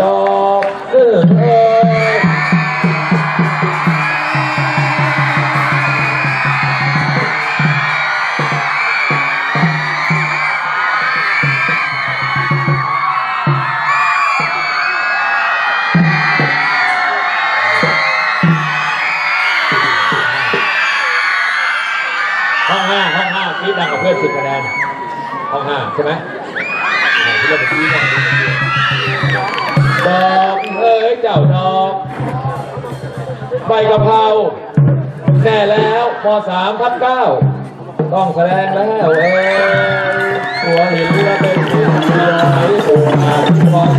ดอกเออเอห้องห้าห้องห้าคิดดังกับเพื่อนสิบคะแนนห้องห้าใช่ไหมที่เราไปชี้กัน ดอกเอ้ยเจ้าดอกใบกะเพราแน่แล้วพอสามทับเก้าต้องแสดงแล้วเอ้ยหัวหินเรือเป็นที่ไหนตัวมาฟอง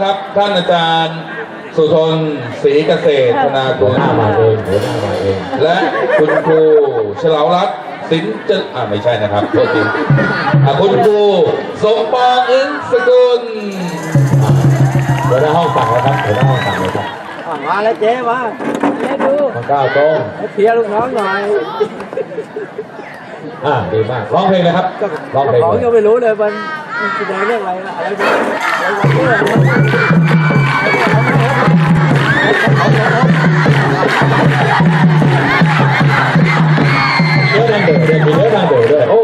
นะครับ ท่านอาจารย์สุทนศรีเกษตรธนากุหัวลหน้ามาเองหัวหน้ามาเอง และคุณครูเฉลาวรัตน์สินเจอ่าไม่ใช่นะครับโทษทีอะคุณครูสมปองอินสกุลหัวหน้าห้องสั่งเลยครับหัวหน้าห้องสั่งเลยครับมาแล้วเจ๊มาให้ดูข้าก้าวตรงเคลียร์ลูกน้องหน่อยอ่าดีมากร้องเพลงนะครับร้องเพลงของเลยยังไม่รู้เลยมัน แสดงเรื่องอะไรนะอะไรนะอะไรวะเนี่ยเนื้อดังเดือดด้วยมีเนื้อดังเดือดด้วยโอ้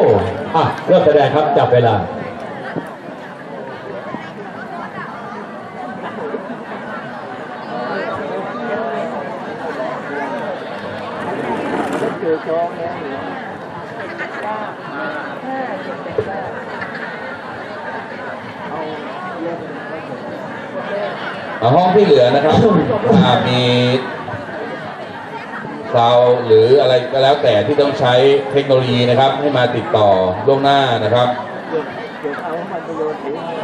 อะเริ่มแสดงครับจับเวลา คือโชว์เนี่ย อะ ห้องที่เหลือนะครับอ่ามีซาวด์หรืออะไรก็แล้วแต่ที่ต้องใช้เทคโนโลยีนะครับ ให้มาติดต่อล่วงหน้านะครับเก็บเก็บเอาให้มันไปโยนทิ้ง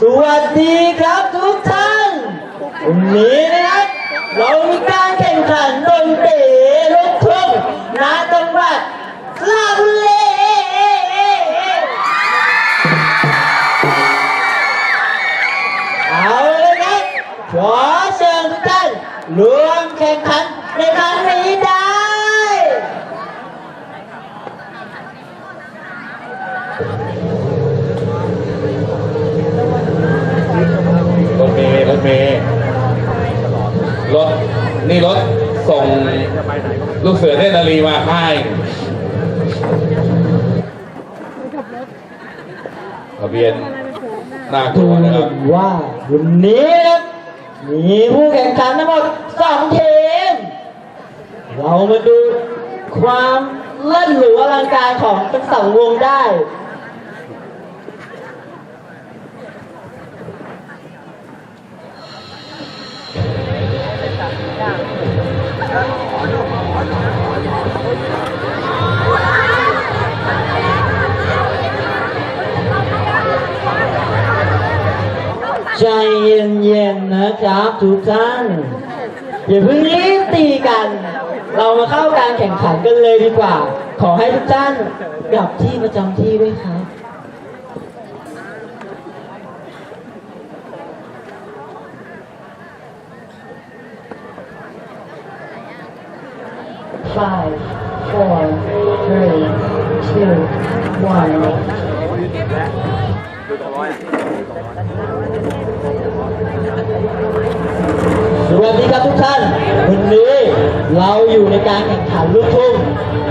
สวัสดีครับทุกท่านวันนี้นะครับเรามีการแข่งขันดนตรี นี่รถส่งลูกเสือเนตรนารีมาค่ายทะเบียนน่ากลัวนะครับว่าวันนี้มีผู้แข่งขันทั้งหมดสองทีมเรามาดูความเล่นหรูอลังการของทั้งสองวงได้ ใจเย็นๆนะครับทุกท่านอย่าเพิ่งรีบตีกัน เรามาเข้าการแข่งขันกันเลยดีกว่า ขอให้ทุกท่านกลับที่ประจำที่ด้วยครับ Five, four, three, two, one. สวัสดีครับทุกท่าน วันนี้เราอยู่ในการแข่งขันลูกทุ่ง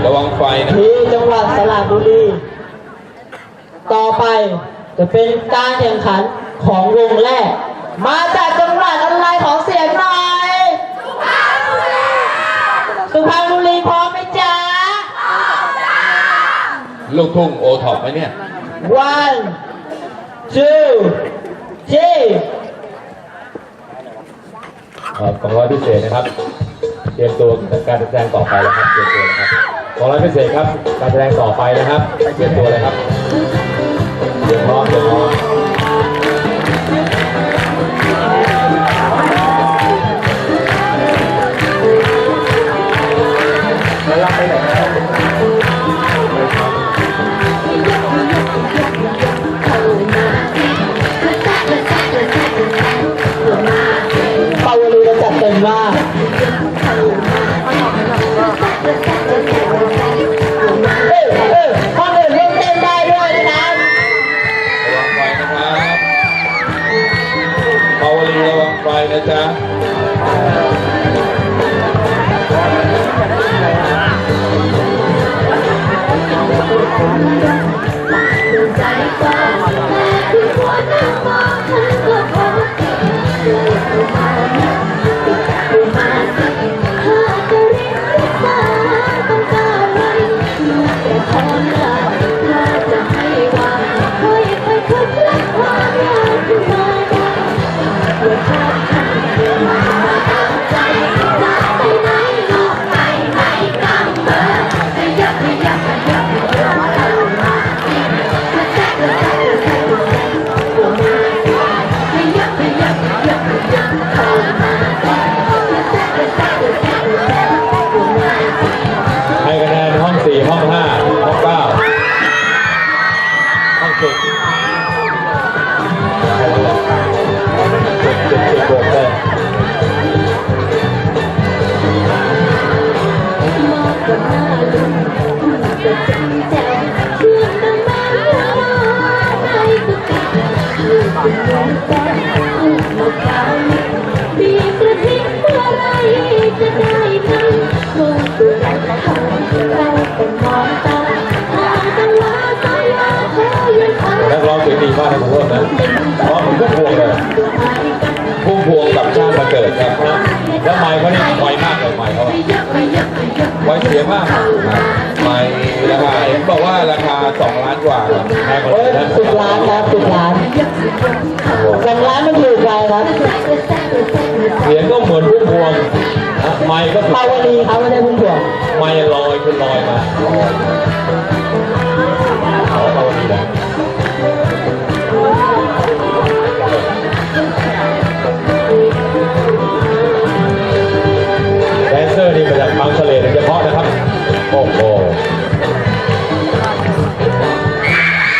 ระวังไฟนะ ที่จังหวัดสระบุรี ต่อไปจะเป็นการแข่งขันของวงแรก มาจากจังหวัดอะไรของเสียงหน่อย สุพรรณบุรีพร้อมไหมจ๊ะ ลูกทุ่งโอท็อปไหมเนี่ย one two three เอ่อกองร้อยพิเศษนะครับ เตรียมตัวการแสดงต่อไปแล้วครับ เตรียมตัวนะครับกองร้อยพิเศษครับ การแสดงต่อไปนะครับ เตรียมตัวเลยครับเตรียมพร้อมเตรียมพร้อม เสียมากไม่ราคาเห็นบอกว่าราคา2ล้านกว่าครับแพงกว่าโอ้ยนี้นะสิบล้านครับสิบล้านสองล้านมันถูกไปครับเสียงก็เหมือนพุ่มพวงนะไมค์ก็ปาวลีครับไม่ได้พุ่มพวงไมค์ลอยขึ้นลอยมาขอเอาวันนี้นะ โอ้โห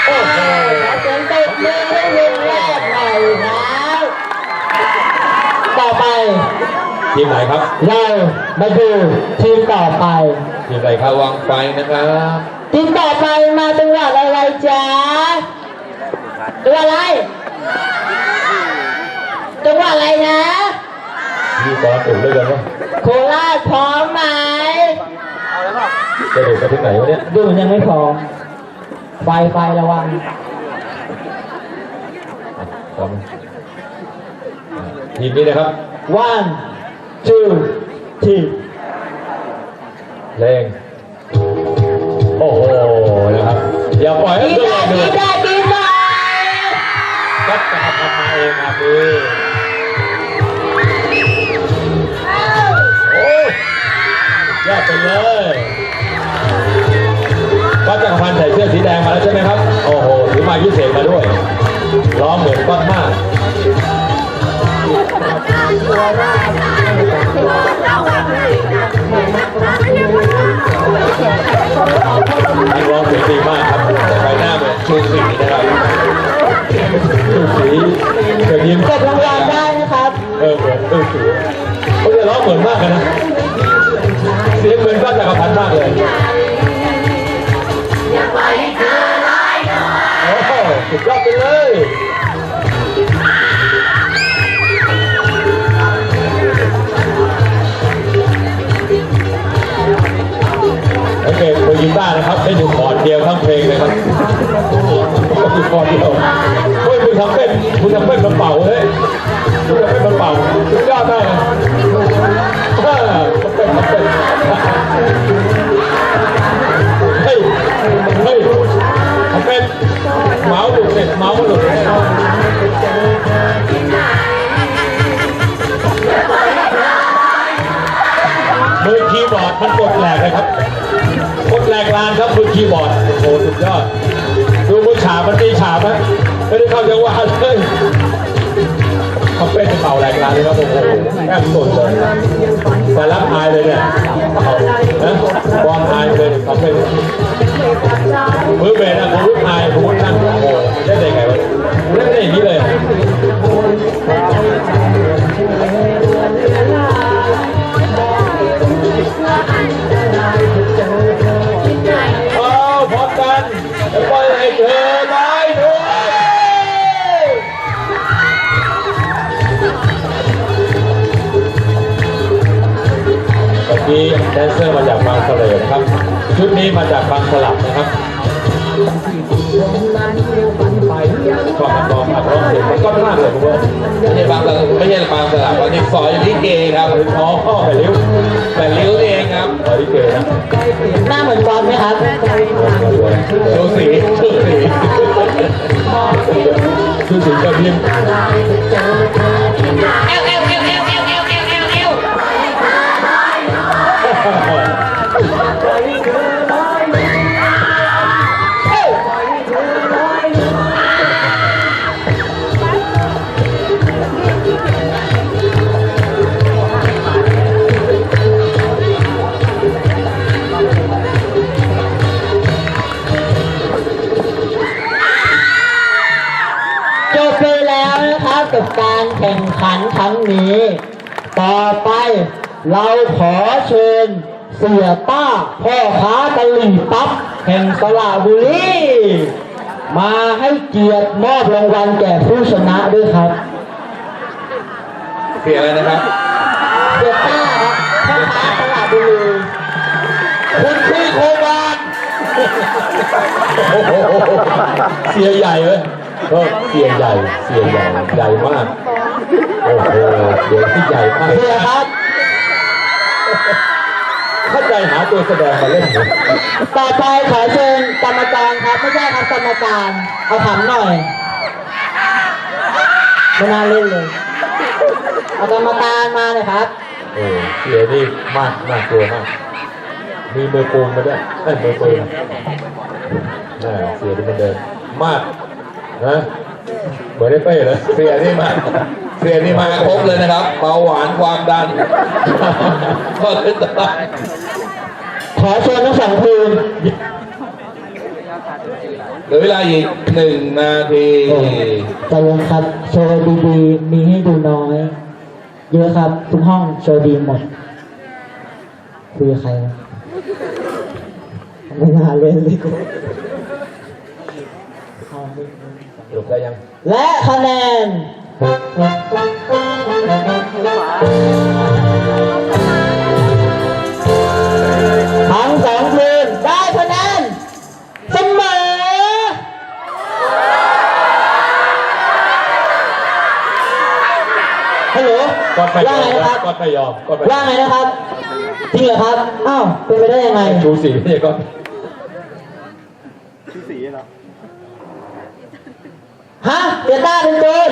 โอ้โหขอเสียงตบมือให้วงแรกหน่อยครับต่อไป ทีมไหนครับเรามาดูทีมต่อไป ทีมอะไรครับวังไฟนะครับทีมต่อไปมาจังหวัดอะไรจ๊ะจังหวัดอะไรจังหวัดอะไรนะพี่บอลถูกด้วยกันวะโคราชพร้อมไหม จะถูกไปถึงไหนวะเนี่ยดูมันยังไม่พร้อมไฟไฟระวังพร้อมทีมนี้นะครับ one two three แรงโอ้โหนะครับ อย่าปล่อยให้ดีเพื่อนได้แรงดีดูได้ดีได้ก็จะทำมาเองครับพี่ ยอดไปเลยก็จักรพันธ์ใส่เสื้อสีแดงมาแล้วใช่ไหมครับ โอ้โหถือม้พิเศษมาด้วยล้องเหมือนก้อนมากนักร้องเสียงดีมากครับใบหน้าเหมือนชูศรีนะครับชูศรีเกิดยิ้มกดรางวัลได้ เออเหมือนชูศรีเขาจะร้องเหมือนมากเลยนะ เสียงเหมือนก็จักรพันธ์มากเลยโอ้โหสุดยอดไปเลยโอเคคุยกีตานะครับได้หนึ่คอร์ดเดียวทั้งเพลงเลยครับก็คือคอร์ดเดียวเฮ้ยคุณทำเป็นคุณทำเป็นมันเป่าเลย คุณทำเป็นมันเป่าสุดยอดมากเลยอ่าทำเป็นทำเป็นเฮ้ยเฮ้ยเป็นเมาส์หลุดเนี่ยเมาส์มันหลุดมือคีย์บอร์ดมันกดแหลกเลยครับกดแหลกลานครับมือคีย์บอร์ดโอ้สุดยอดดูมือฉาบมันตีฉาบไหมไม่ได้เข้าจังหวะเลย เขาเป็นเป่าแหลกลานเลยครับโอ้โหแอบสุดเลยแต่รับอายเลยเนี่ยเอานะบอลอายเลยเขาเป็นมือเบสอะผมรู้อายผม กี้แดนเซอร์มาจากบางสะเลนะครับ ชุดนี้มาจากบางสลับนะครับก็มันบอกอัดร้องเสียงมันก็มากเลยคุณผู้ชมไม่ใช่บางสลับไม่ใช่บางสลับวันนี้ซอยลิเกครับอ๋อไปเร็วแต่ลิ้วนี่เองครับไปลิเกนะหน้าเหมือนบอลไหมครับชูสีชูสีชื่อสิงก็พิม แล้วนะครับกับการแข่งขันครั้งนี้ ต่อไปเราขอเชิญเสียต้าพ่อค้ากะหรี่ปั๊บแห่งสระบุรีมาให้เกียรติมอบรางวัลแก่ผู้ชนะด้วยครับเสียอะไรนะครับเสียต้าครับพ่อค้าสระบุรีคุณพี่โคบานโอ้โหเสียใหญ่เลย เออเสียใหญ่เสียใหญ่ใหญ่มากโอ้โหเสียที่ใหญ่มากเสียครับเข้าใจหาตัวแสดงมาเล่นเหรอต่อไปขอเชิญกรรมการครับไม่ใช่ครับกรรมการเอาถามหน่อยไม่น่าเล่นเลยเอากรรมการมาเลยครับโอ้เสียนี่มากน่ากลัวมากมีมือปูนมาด้วยเอ้ยมือปืนน่าเสียดีมันเดินมาก นะเหมือนได้เป้เลยเสียนี่มาเสียนี่มาครบเลยนะครับเบาหวานความดันก็ขึ้นตลอดขอเชิญทั้งสองทีมเหลือเวลาอีกหนึ่งนาทีใจเย็นครับ โชว์ดีๆมีให้ดูน้อย เยอะครับ ทุกห้องโชว์ดีหมดคุยใครไม่น่าเล่นเลยกูเอา สรุปได้ยัง และคะแนนทั้งสองทีมได้คะแนนเสมอฮัลโหลก็ไม่ยว่าอไงมนะครับก็ไม่ยอมก็ไม่ว่าไงนะครับจริงเหรอครับอ้าวเป็นไปได้ยังไง ชูสีไม่ใช่ก็ ฮะเดต้าเป็นโจร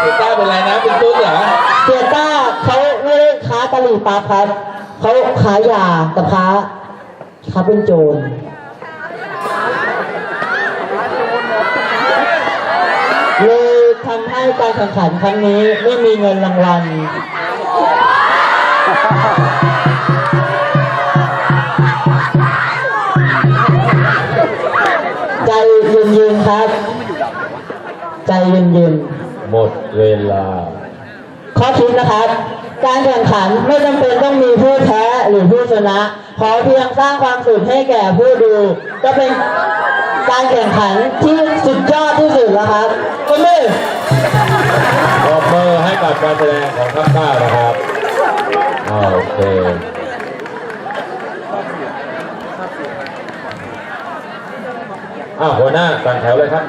เอกต้าเป็นไรนะ เป็นตุ๊ดเหรอเสียต้าเขาไม่ได้ค้ากะหรี่ปั๊บครับเขาขายยากับค้าค้าเป็นโจรเลยทำให้การแข่งขันครั้งนี้ไม่มีเงินรางวัล เย็นๆหมดเวลาข้อคิดนะครับ การแข่งขันไม่จำเป็นต้องมีผู้แพ้หรือผู้ชนะ ขอเพียงสร้างความสุขให้แก่ผู้ดู ก็เป็นการแข่งขันที่สุดยอดที่สุดแล้วครับก็มือปรบมือให้กับการแสดงของทัพก้านะครับอ่าโอเค อ้าวหัวหน้าสั่งแถวเลยครับ